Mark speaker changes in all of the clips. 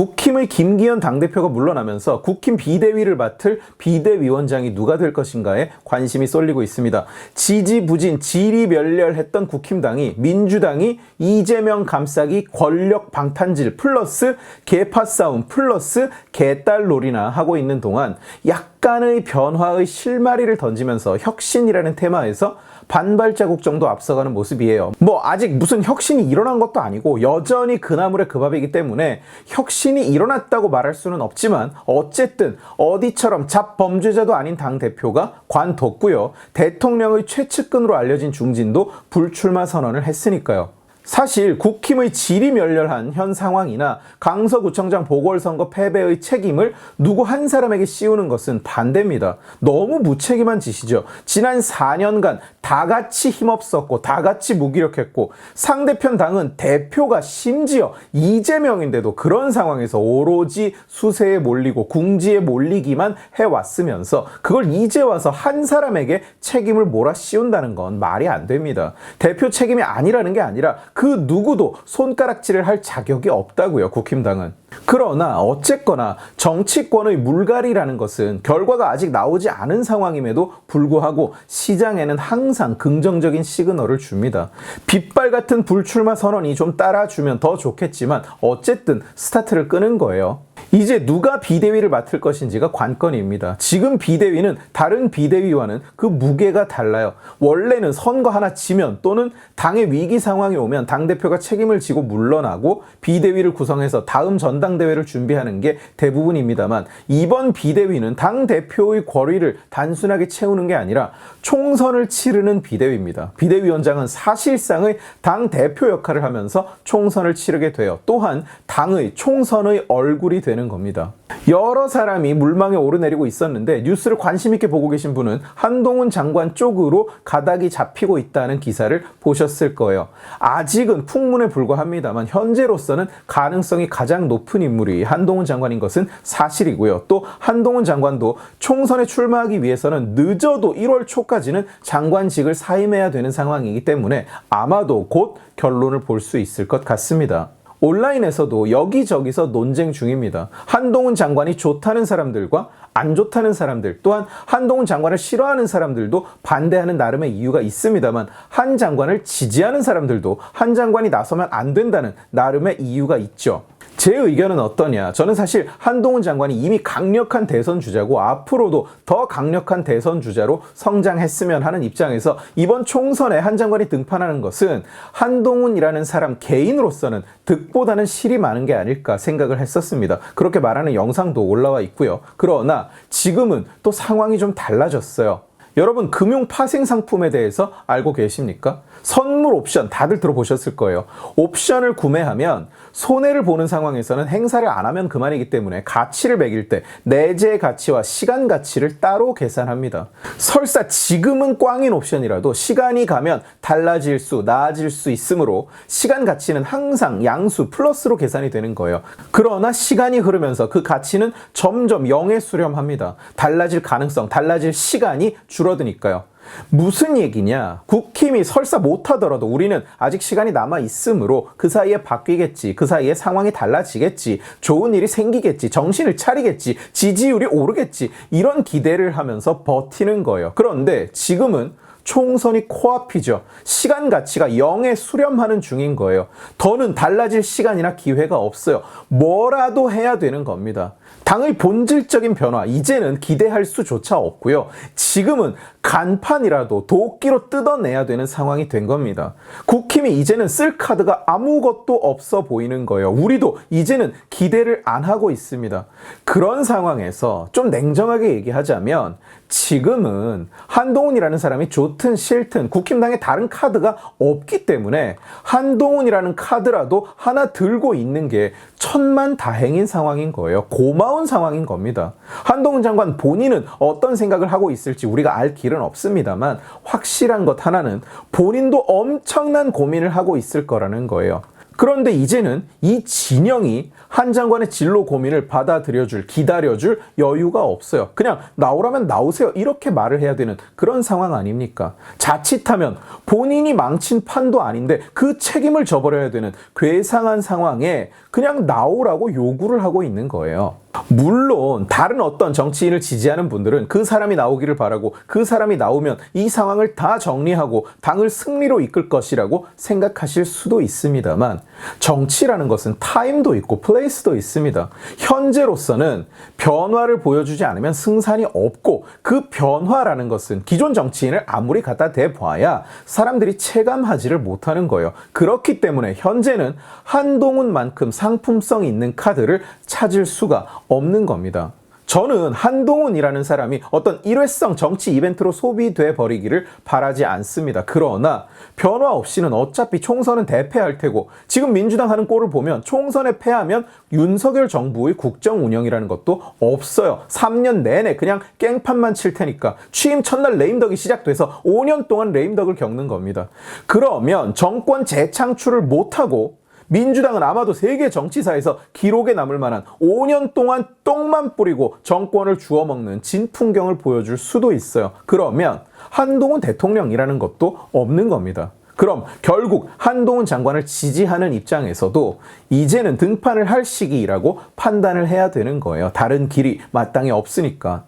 Speaker 1: 국힘의 김기현 당대표가 물러나면서 국힘 비대위를 맡을 비대위원장이 누가 될 것인가에 관심이 쏠리고 있습니다. 지지부진 지리멸렬했던 국힘당이 민주당이 이재명 감싸기 권력 방탄질 플러스 개파 싸움 플러스 개딸놀이나 하고 있는 동안 약간의 변화의 실마리를 던지면서 혁신이라는 테마에서 반발 자국 정도 앞서가는 모습이에요. 뭐 아직 무슨 혁신이 일어난 것도 아니고 여전히 그나물의 그 밥이기 때문에 혁신 이 일어났다고 말할 수는 없지만 어쨌든 어디처럼 잡범죄자도 아닌 당 대표가 관뒀고요. 대통령의 최측근으로 알려진 중진도 불출마 선언을 했으니까요. 사실 국힘의 지리멸렬한 현 상황이나 강서구청장 보궐선거 패배의 책임을 누구 한 사람에게 씌우는 것은 반대입니다. 너무 무책임한 짓이죠. 지난 4년간 다 같이 힘없었고 다 같이 무기력했고 상대편 당은 대표가 심지어 이재명인데도 그런 상황에서 오로지 수세에 몰리고 궁지에 몰리기만 해왔으면서 그걸 이제 와서 한 사람에게 책임을 몰아 씌운다는 건 말이 안 됩니다. 대표 책임이 아니라는 게 아니라 그 누구도 손가락질을 할 자격이 없다고요, 국힘당은. 그러나 어쨌거나 정치권의 물갈이라는 것은 결과가 아직 나오지 않은 상황임에도 불구하고 시장에는 항상 긍정적인 시그널을 줍니다. 빗발 같은 불출마 선언이 좀 따라주면 더 좋겠지만 어쨌든 스타트를 끄는 거예요. 이제 누가 비대위를 맡을 것인지가 관건입니다. 지금 비대위는 다른 비대위와는 그 무게가 달라요. 원래는 선거 하나 지면 또는 당의 위기 상황이 오면 당대표가 책임을 지고 물러나고 비대위를 구성해서 다음 전당대회를 준비하는 게 대부분입니다만 이번 비대위는 당대표의 권위를 단순하게 채우는 게 아니라 총선을 치르는 비대위입니다. 비대위원장은 사실상의 당대표 역할을 하면서 총선을 치르게 돼요. 또한 당의 총선의 얼굴이 되는 겁니다. 여러 사람이 물망에 오르내리고 있었는데 뉴스를 관심 있게 보고 계신 분은 한동훈 장관 쪽으로 가닥이 잡히고 있다는 기사를 보셨을 거예요. 아직은 풍문에 불과합니다만 현재로서는 가능성이 가장 높은 인물이 한동훈 장관인 것은 사실이고요. 또 한동훈 장관도 총선에 출마하기 위해서는 늦어도 1월 초까지는 장관직을 사임해야 되는 상황이기 때문에 아마도 곧 결론을 볼 수 있을 것 같습니다. 온라인에서도 여기저기서 논쟁 중입니다. 한동훈 장관이 좋다는 사람들과 안 좋다는 사람들, 또한 한동훈 장관을 싫어하는 사람들도 반대하는 나름의 이유가 있습니다만, 한 장관을 지지하는 사람들도 한 장관이 나서면 안 된다는 나름의 이유가 있죠. 제 의견은 어떠냐? 저는 사실 한동훈 장관이 이미 강력한 대선 주자고 앞으로도 더 강력한 대선 주자로 성장했으면 하는 입장에서 이번 총선에 한 장관이 등판하는 것은 한동훈이라는 사람 개인으로서는 득보다는 실이 많은 게 아닐까 생각을 했었습니다. 그렇게 말하는 영상도 올라와 있고요. 그러나 지금은 또 상황이 좀 달라졌어요. 여러분 금융 파생 상품에 대해서 알고 계십니까? 선물 옵션 다들 들어보셨을 거예요. 옵션을 구매하면 손해를 보는 상황에서는 행사를 안 하면 그만이기 때문에 가치를 매길 때 내재 가치와 시간 가치를 따로 계산합니다. 설사 지금은 꽝인 옵션이라도 시간이 가면 달라질 수, 나아질 수 있으므로 시간 가치는 항상 양수 플러스로 계산이 되는 거예요. 그러나 시간이 흐르면서 그 가치는 점점 0에 수렴합니다. 달라질 가능성, 달라질 시간이 줄어드니까요. 무슨 얘기냐? 국힘이 설사 못하더라도 우리는 아직 시간이 남아 있으므로 그 사이에 바뀌겠지. 그 사이에 상황이 달라지겠지. 좋은 일이 생기겠지. 정신을 차리겠지. 지지율이 오르겠지. 이런 기대를 하면서 버티는 거예요. 그런데 지금은 총선이 코앞이죠. 시간 가치가 0에 수렴하는 중인 거예요. 더는 달라질 시간이나 기회가 없어요. 뭐라도 해야 되는 겁니다. 당의 본질적인 변화, 이제는 기대할 수조차 없고요. 지금은 간판이라도 도끼로 뜯어내야 되는 상황이 된 겁니다. 국힘이 이제는 쓸 카드가 아무것도 없어 보이는 거예요. 우리도 이제는 기대를 안 하고 있습니다. 그런 상황에서 좀 냉정하게 얘기하자면 지금은 한동훈이라는 사람이 좋든 싫든 국힘당에 다른 카드가 없기 때문에 한동훈이라는 카드라도 하나 들고 있는 게 천만 다행인 상황인 거예요. 고마운 상황인 겁니다. 한동훈 장관 본인은 어떤 생각을 하고 있을지 우리가 알 길은 없습니다만 확실한 것 하나는 본인도 엄청난 고민을 하고 있을 거라는 거예요. 그런데 이제는 이 진영이 한 장관의 진로 고민을 받아들여줄, 기다려줄 여유가 없어요. 그냥 나오라면 나오세요. 이렇게 말을 해야 되는 그런 상황 아닙니까? 자칫하면 본인이 망친 판도 아닌데 그 책임을 져버려야 되는 괴상한 상황에 그냥 나오라고 요구를 하고 있는 거예요. 물론 다른 어떤 정치인을 지지하는 분들은 그 사람이 나오기를 바라고 그 사람이 나오면 이 상황을 다 정리하고 당을 승리로 이끌 것이라고 생각하실 수도 있습니다만 정치라는 것은 타임도 있고 플레이스도 있습니다. 현재로서는 변화를 보여주지 않으면 승산이 없고 그 변화라는 것은 기존 정치인을 아무리 갖다 대봐야 사람들이 체감하지를 못하는 거예요. 그렇기 때문에 현재는 한동훈만큼 상품성 있는 카드를 찾을 수가 없는 겁니다. 저는 한동훈이라는 사람이 어떤 일회성 정치 이벤트로 소비돼 버리기를 바라지 않습니다. 그러나 변화 없이는 어차피 총선은 대패할 테고 지금 민주당 하는 꼴을 보면 총선에 패하면 윤석열 정부의 국정 운영이라는 것도 없어요. 3년 내내 그냥 깽판만 칠 테니까 취임 첫날 레임덕이 시작돼서 5년 동안 레임덕을 겪는 겁니다. 그러면 정권 재창출을 못하고 민주당은 아마도 세계 정치사에서 기록에 남을 만한 5년 동안 똥만 뿌리고 정권을 주워먹는 진풍경을 보여줄 수도 있어요. 그러면 한동훈 대통령이라는 것도 없는 겁니다. 그럼 결국 한동훈 장관을 지지하는 입장에서도 이제는 등판을 할 시기라고 판단을 해야 되는 거예요. 다른 길이 마땅히 없으니까.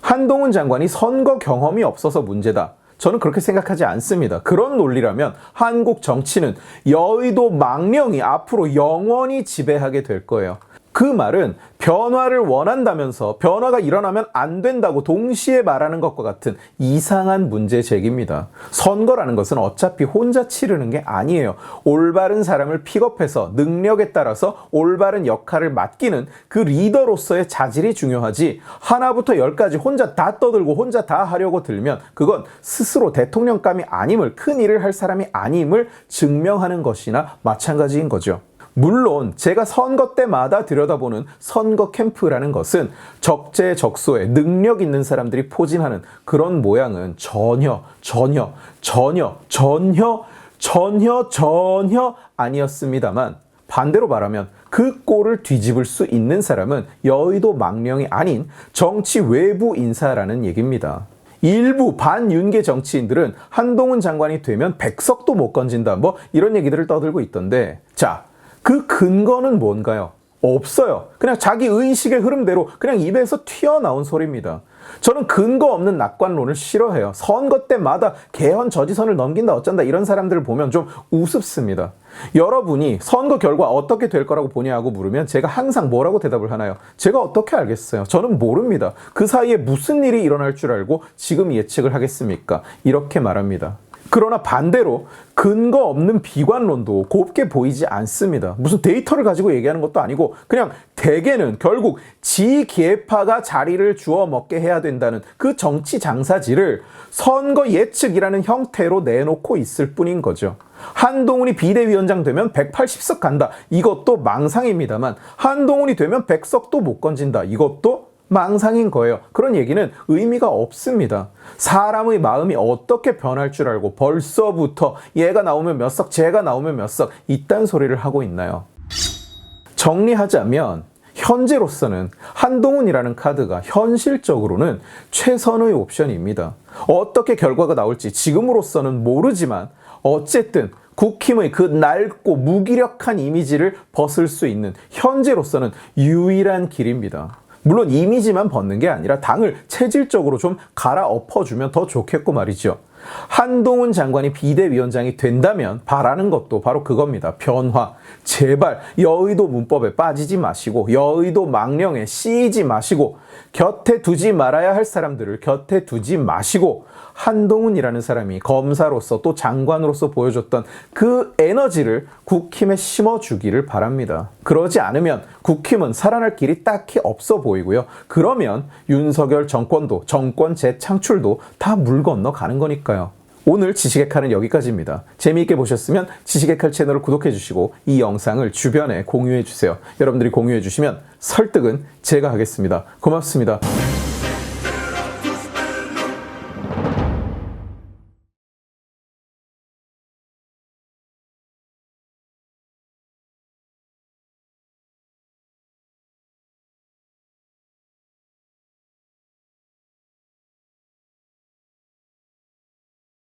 Speaker 1: 한동훈 장관이 선거 경험이 없어서 문제다. 저는 그렇게 생각하지 않습니다. 그런 논리라면 한국 정치는 여의도 망령이 앞으로 영원히 지배하게 될 거예요. 그 말은 변화를 원한다면서 변화가 일어나면 안 된다고 동시에 말하는 것과 같은 이상한 문제 제기입니다. 선거라는 것은 어차피 혼자 치르는 게 아니에요. 올바른 사람을 픽업해서 능력에 따라서 올바른 역할을 맡기는 그 리더로서의 자질이 중요하지 하나부터 열까지 혼자 다 떠들고 혼자 다 하려고 들면 그건 스스로 대통령감이 아님을 큰 일을 할 사람이 아님을 증명하는 것이나 마찬가지인 거죠. 물론 제가 선거 때마다 들여다보는 선거 캠프라는 것은 적재적소에 능력 있는 사람들이 포진하는 그런 모양은 전혀 전혀 전혀 전혀 전혀 전혀 아니었습니다만 반대로 말하면 그 꼴을 뒤집을 수 있는 사람은 여의도 망령이 아닌 정치 외부 인사라는 얘기입니다. 일부 반윤계 정치인들은 한동훈 장관이 되면 백석도 못 건진다. 뭐 이런 얘기들을 떠들고 있던데. 자, 그 근거는 뭔가요? 없어요. 그냥 자기 의식의 흐름대로 그냥 입에서 튀어나온 소리입니다. 저는 근거 없는 낙관론을 싫어해요. 선거 때마다 개헌 저지선을 넘긴다 어쩐다 이런 사람들을 보면 좀 우습습니다. 여러분이 선거 결과 어떻게 될 거라고 보냐고 물으면 제가 항상 뭐라고 대답을 하나요? 제가 어떻게 알겠어요? 저는 모릅니다. 그 사이에 무슨 일이 일어날 줄 알고 지금 예측을 하겠습니까? 이렇게 말합니다. 그러나 반대로 근거 없는 비관론도 곱게 보이지 않습니다. 무슨 데이터를 가지고 얘기하는 것도 아니고 그냥 대개는 결국 지계파가 자리를 주워 먹게 해야 된다는 그 정치 장사지를 선거 예측이라는 형태로 내놓고 있을 뿐인 거죠. 한동훈이 비대위원장 되면 180석 간다. 이것도 망상입니다만 한동훈이 되면 100석도 못 건진다. 이것도 망상인 거예요. 그런 얘기는 의미가 없습니다. 사람의 마음이 어떻게 변할 줄 알고 벌써부터 얘가 나오면 몇 석, 쟤가 나오면 몇 석, 이딴 소리를 하고 있나요? 정리하자면, 현재로서는 한동훈이라는 카드가 현실적으로는 최선의 옵션입니다. 어떻게 결과가 나올지 지금으로서는 모르지만, 어쨌든 국힘의 그 낡고 무기력한 이미지를 벗을 수 있는 현재로서는 유일한 길입니다. 물론 이미지만 벗는 게 아니라 당을 체질적으로 좀 갈아엎어주면 더 좋겠고 말이죠. 한동훈 장관이 비대위원장이 된다면 바라는 것도 바로 그겁니다. 변화. 제발 여의도 문법에 빠지지 마시고 여의도 망령에 씌이지 마시고 곁에 두지 말아야 할 사람들을 곁에 두지 마시고 한동훈이라는 사람이 검사로서 또 장관으로서 보여줬던 그 에너지를 국힘에 심어주기를 바랍니다. 그러지 않으면 국힘은 살아날 길이 딱히 없어 보이고요. 그러면 윤석열 정권도 정권 재창출도 다 물 건너 가는 거니까요. 오늘 지식의 칼은 여기까지입니다. 재미있게 보셨으면 지식의 칼 채널을 구독해 주시고 이 영상을 주변에 공유해 주세요. 여러분들이 공유해 주시면 설득은 제가 하겠습니다. 고맙습니다.